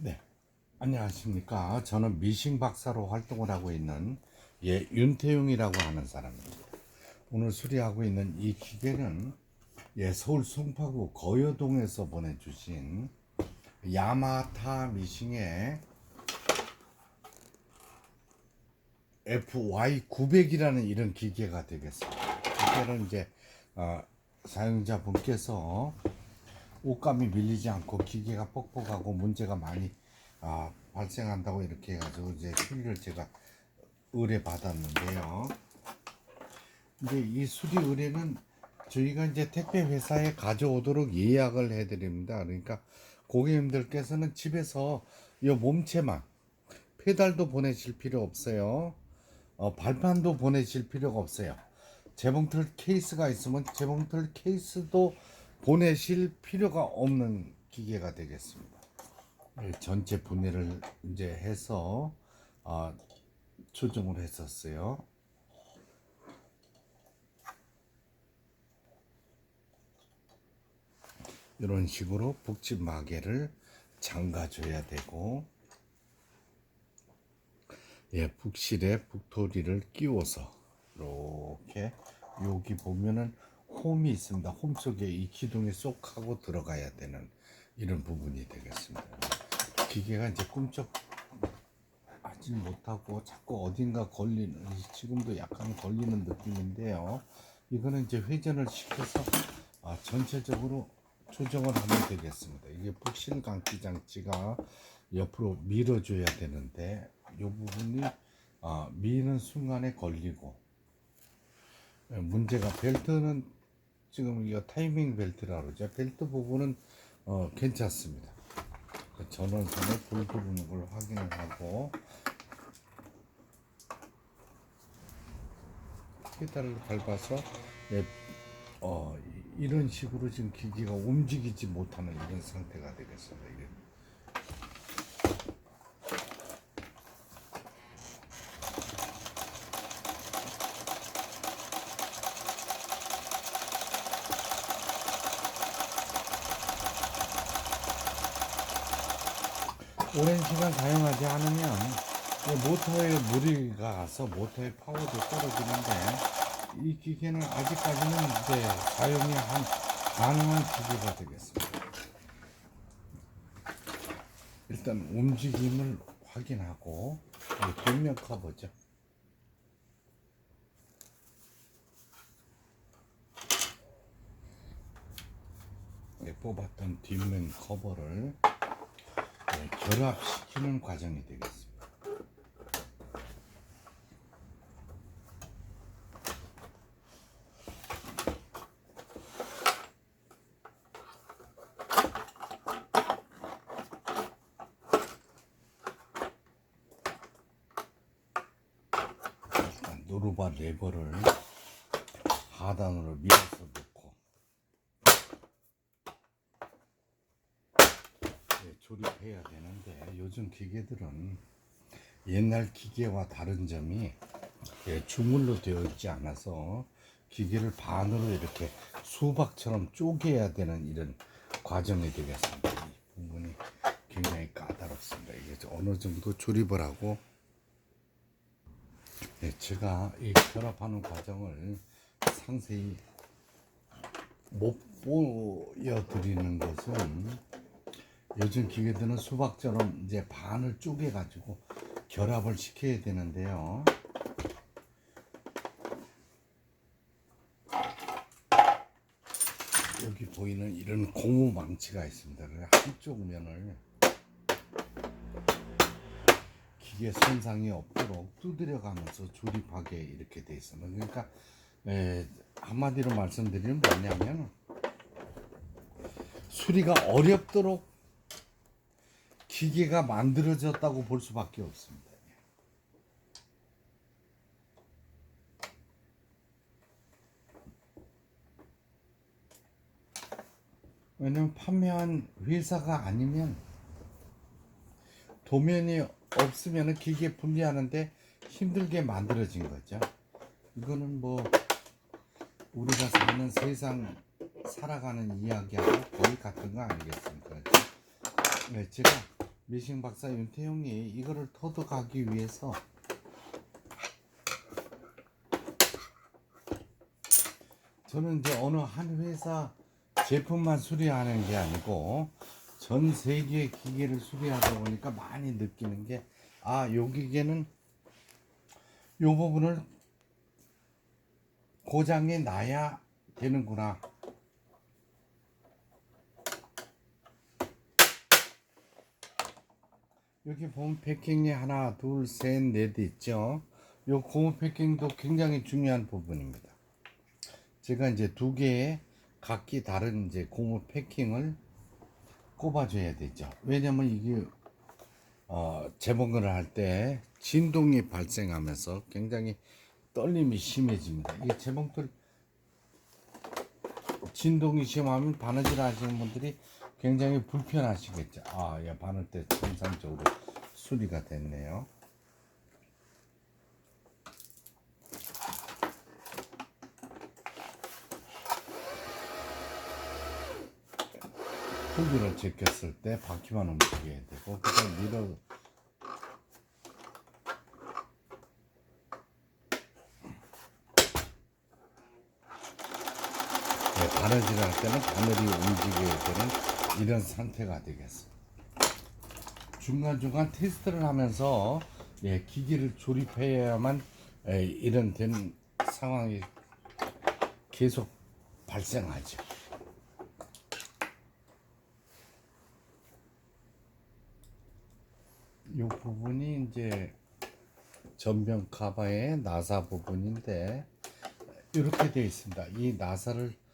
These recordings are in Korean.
네. 안녕하십니까. 저는 미싱 박사로 활동을 하고 있는 예, 윤태용이라고 하는 사람입니다. 오늘 수리하고 있는 이 기계는 예, 서울 송파구 거여동에서 보내주신 야마타 미싱의 FY900이라는 이런 기계가 되겠습니다. 기계는 이제 어, 사용자분께서 옷감이 밀리지 않고 기계가 뻑뻑하고 문제가 많이 아, 발생한다고 이렇게 해가지고 이제 수리를 제가 의뢰 받았는데요. 이제 이 수리 의뢰는 저희가 이제 택배 회사에 가져오도록 예약을 해드립니다. 그러니까 고객님들께서는 집에서 이 몸체만 페달도 보내실 필요 없어요. 어, 발판도 보내실 필요가 없어요. 재봉틀 케이스가 있으면 재봉틀 케이스도 보내실 필요가 없는 기계가 되겠습니다. 예, 전체 분해를 이제 해서 어, 조정을 했었어요. 이런 식으로 북집 마개를 잠가줘야 되고 예, 북실에 북토리를 끼워서 이렇게 여기 보면은 홈이 있습니다. 홈 속에 이 기둥에 쏙 하고 들어가야 되는 이런 부분이 되겠습니다. 기계가 이제 꿈쩍 하지 못하고 자꾸 어딘가 걸리는 지금도 약간 걸리는 느낌인데요. 이거는 이제 회전을 시켜서 아, 전체적으로 조정을 하면 되겠습니다. 이게 북실 감기 장치가 옆으로 밀어줘야 되는데 이 부분이 아, 미는 순간에 걸리고 예, 문제가 벨트는 지금 이거 타이밍 벨트라 그러죠. 벨트 부분은 어, 괜찮습니다. 그 전원선에 불 들어오는 걸 확인을 하고 페달을 밟아서 예, 어, 이- 이런 식으로 지금 기기가 움직이지 못하는 이런 상태가 되겠습니다. 오랜 시간 사용하지 않으면 이 모터에 물이 가서 모터의 파워도 떨어지는데 이 기계는 아직까지는 이제 사용이 한 가능한 기계가 되겠습니다. 일단 움직임을 확인하고 이 뒷면 커버죠. 네, 뽑았던 뒷면 커버를 네, 결합시키는 과정이 되겠습니다. 노루바 레버를 하단으로 밀어서 놓고 네, 조립해야 되는데 요즘 기계들은 옛날 기계와 다른 점이 예, 주물로 되어 있지 않아서 기계를 반으로 이렇게 수박처럼 쪼개야 되는 이런 과정이 되겠습니다. 이 부분이 굉장히 까다롭습니다. 이게 어느 정도 조립을 하고 예, 제가 이 결합하는 과정을 상세히 못 보여드리는 것은 요즘 기계들은 수박처럼 이제 반을 쪼개 가지고 결합을 시켜야 되는데요. 여기 보이는 이런 고무 망치가 있습니다. 한쪽 면을 기계 손상이 없도록 두드려가면서 조립하게 이렇게 돼 있습니다. 그러니까 에, 한마디로 말씀드리면 뭐냐면 수리가 어렵도록 기계가 만들어졌다고 볼 수밖에 없습니다. 왜냐면 판매한 회사가 아니면 도면이 없으면 기계 분리하는데 힘들게 만들어진 거죠. 이거는 뭐 우리가 사는 세상 살아가는 이야기하고 거의 같은 거 아니겠습니까? 네, 제가 미싱 박사 윤태용이 이거를 터득하기 위해서 저는 이제 어느 한 회사 제품만 수리하는 게 아니고 전 세계 기계를 수리하다 보니까 많이 느끼는 게 아, 요 기계는 요 부분을 고장이 나야 되는구나. 여기 보면 패킹이 하나, 둘, 셋, 넷 있죠. 요 고무 패킹도 굉장히 중요한 부분입니다. 제가 이제 두 개의 각기 다른 이제 고무 패킹을 꼽아줘야 되죠. 왜냐면 이게 어, 재봉을 할 때 진동이 발생하면서 굉장히 떨림이 심해집니다. 이 재봉틀 진동이 심하면 바느질 하시는 분들이 굉장히 불편하시겠죠. 아, 야, 바늘 때 정상적으로 수리가 됐네요. 후기를 제꼈을 때 바퀴만 움직여야 되고 그다음 밀어 네, 바느질 할 때는 바늘이 움직여야 되는 이런 상태가 되겠습니다. 중간중간 테스트를 하면서 예, 기기를 조립해야만 예, 이런 된 상황이 계속 발생하죠. 이 부분이 이제 전면 카바의 나사 부분인데 이렇게 되어 있습니다. 이 나사를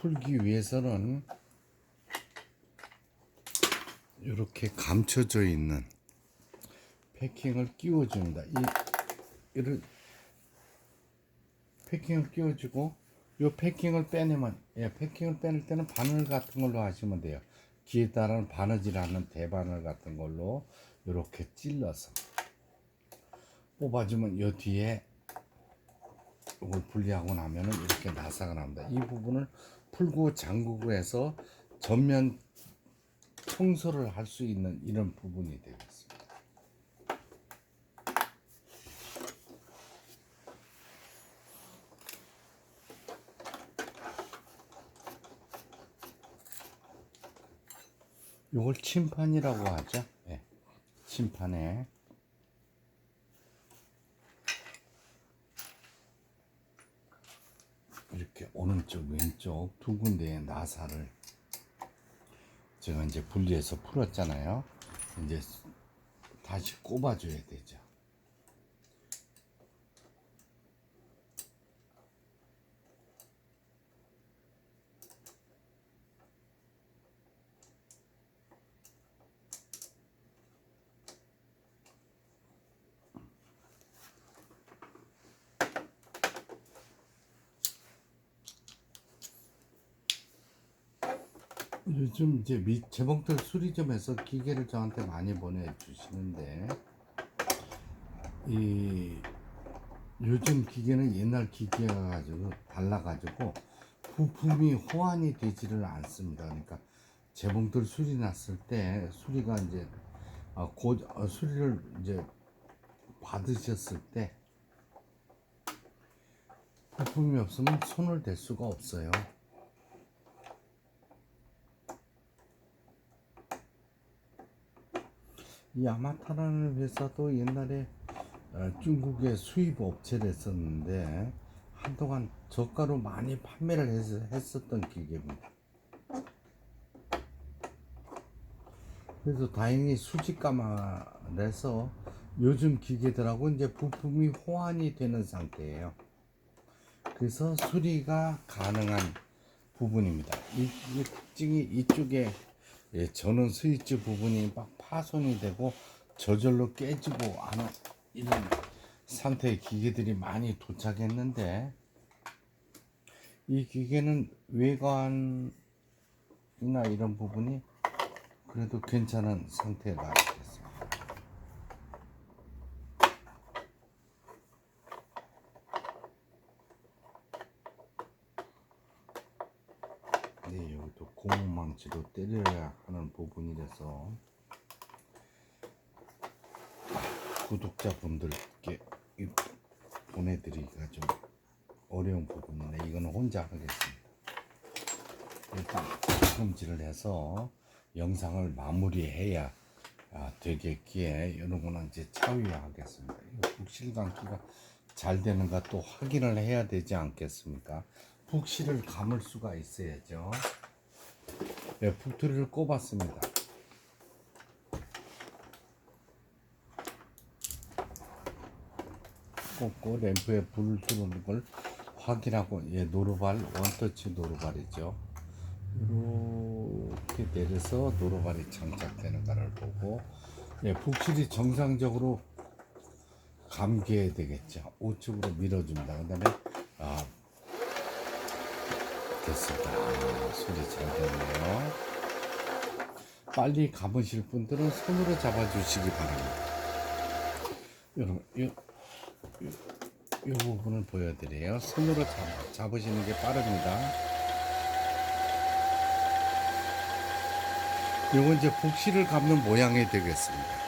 풀기 위해서는 이렇게 감춰져 있는 패킹을 끼워줍니다. 이 이를 패킹을 끼워주고 이 패킹을 빼내면 예, 패킹을 빼낼 때는 바늘 같은 걸로 하시면 돼요. 기에 따른 바느질하는 대바늘 같은 걸로 이렇게 찔러서 뽑아주면 이 뒤에 이걸 분리하고 나면은 이렇게 나사가 납니다. 이 부분을 풀고 잠그고 해서 전면 청소를 할 수 있는 이런 부분이 되겠습니다. 이걸 침판이라고 하죠. 네. 침판에 이렇게 오른쪽 왼쪽 두 군데의 나사를 제가 이제 분리해서 풀었잖아요. 이제 다시 꼽아줘야 되죠. 요즘 이제 미, 재봉틀 수리점에서 기계를 저한테 많이 보내주시는데 이 요즘 기계는 옛날 기계가 가지고 달라 가지고 부품이 호환이 되지를 않습니다. 그러니까 재봉틀 수리 났을 때 수리가 이제 어, 고, 어, 수리를 이제 받으셨을 때 부품이 없으면 손을 댈 수가 없어요. 이 야마타라는 회사도 옛날에 어, 중국의 수입 업체를 했었는데 한동안 저가로 많이 판매를 했, 했었던 기계입니다. 그래서 다행히 수직가마래서 요즘 기계들하고 이제 부품이 호환이 되는 상태예요. 그래서 수리가 가능한 부분입니다. 이, 이 특징이 이쪽에 예, 전원 스위치 부분이 막 파손이 되고 저절로 깨지고 하는 이런 상태의 기계들이 많이 도착했는데 이 기계는 외관이나 이런 부분이 그래도 괜찮은 됐습니다. 네, 여기도 고무망치로 때려야 하는 부분이라서 구독자분들께 이- 보내드리기가 좀 어려운 부분인데 이거는 혼자 하겠습니다. 일단 금지를 해서 영상을 마무리해야 아, 되겠기에 이런 거는 이제 차위하겠습니다. 이거 북실 감기가 잘 되는가 또 확인을 해야 되지 않겠습니까? 북실을 감을 수가 있어야죠. 네, 북토리를 꼽았습니다. 꽂고 램프에 불을 들어오는 걸 확인하고 예, 노루발 원터치 노루발이죠. 이렇게 내려서 노루발이 장착되는가를 보고 예, 북실이 정상적으로 감겨야 되겠죠. 우측으로 밀어줍니다. 그 다음에 아 됐습니다. 아, 소리 잘 됐네요. 빨리 감으실 분들은 손으로 잡아주시기 바랍니다. 여러분, 이, 이, 이 부분을 보여드려요. 손으로 잡, 잡으시는 게 빠릅니다. 이건 이제 북실을 감는 모양이 되겠습니다.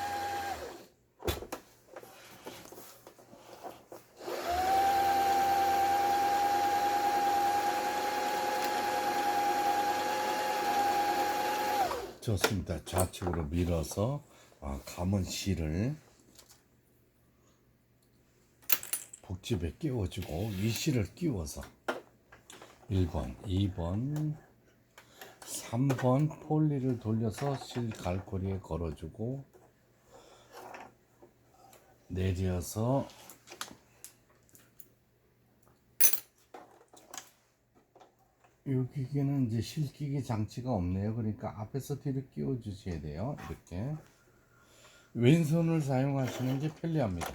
좋습니다. 좌측으로 밀어서 아, 감은 실을 복집에 끼워주고 위 실을 끼워서 1번, 2번, 3번 폴리를 돌려서 실 갈고리에 걸어주고 내려서 여기에는 이제 실기기 장치가 없네요. 그러니까 앞에서 뒤로 끼워 주셔야 돼요. 이렇게 왼손을 사용하시는 게 편리합니다.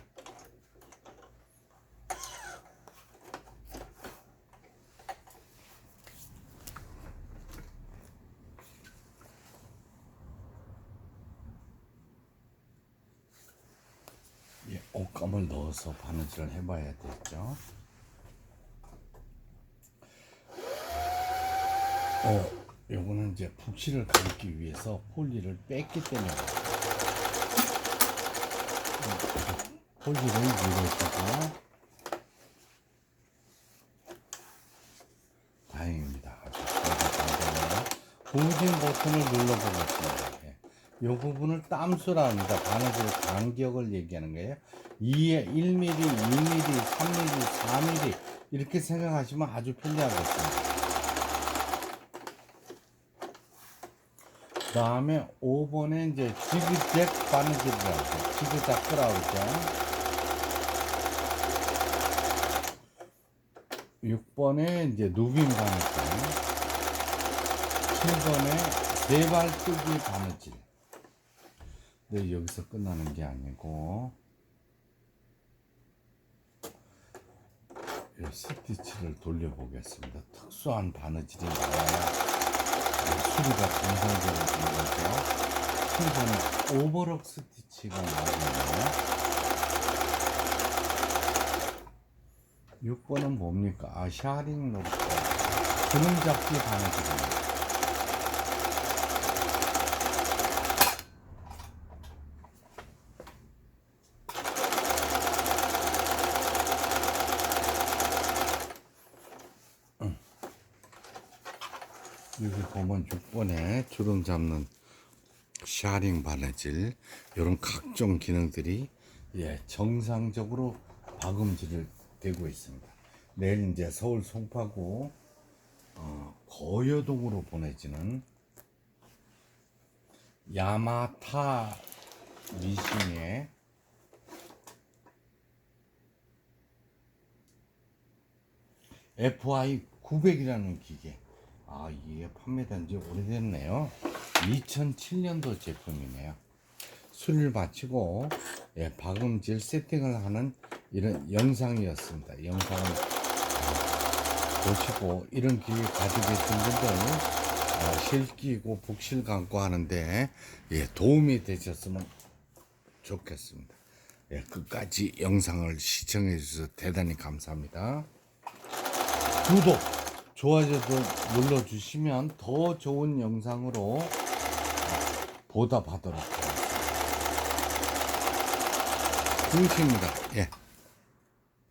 예, 옷감을 넣어서 바느질을 해봐야 되죠. 어, 요거는 이제 북실을 감기 위해서 폴리를 뺐기 때문에 어, 폴리를 밀어주고 다행입니다. 아주. 보진 버튼을 눌러보겠습니다. 예. 요 부분을 땀수라 합니다. 바느질 간격을 얘기하는 거예요. 2에 1mm, 2mm, 3mm, 4mm 이렇게 생각하시면 아주 편리하겠습니다. 그 다음에 5번에 이제 지그잭 바느질이라고 지그작 끌어오죠 6번에 이제 누빔 바느질 7번에 세발뜨기 바느질 네, 여기서 끝나는 게 아니고. 이 스티치를 돌려보겠습니다. 특수한 바느질이 나와야 수리가 정상적으로 되는 거죠. 7번에 오버럭 스티치가 나오네요. 6번은 뭡니까? 아, 샤링 로프. 주름 잡기 바느질입니다. 여기 보면 6번에 주름 잡는 샤링 바느질 이런 각종 기능들이 예, 정상적으로 박음질을 되고 있습니다. 내일 이제 서울 송파구 어, 거여동으로 보내지는 야마타 미싱의 FI 900이라는 기계. 아, 이게 판매된 지 오래됐네요. 2007년도 제품이네요. 술을 마치고 예, 박음질 세팅을 하는 이런 영상이었습니다. 영상을 어, 보시고 이런 기회 가지고 계신 분들 어, 실기고 북실 감고 하는데 예, 도움이 되셨으면 좋겠습니다. 예, 끝까지 영상을 시청해 주셔서 대단히 감사합니다. 구독, 좋아요도 눌러주시면 더 좋은 영상으로 보답하도록 하겠습니다. 중심입니다. 예.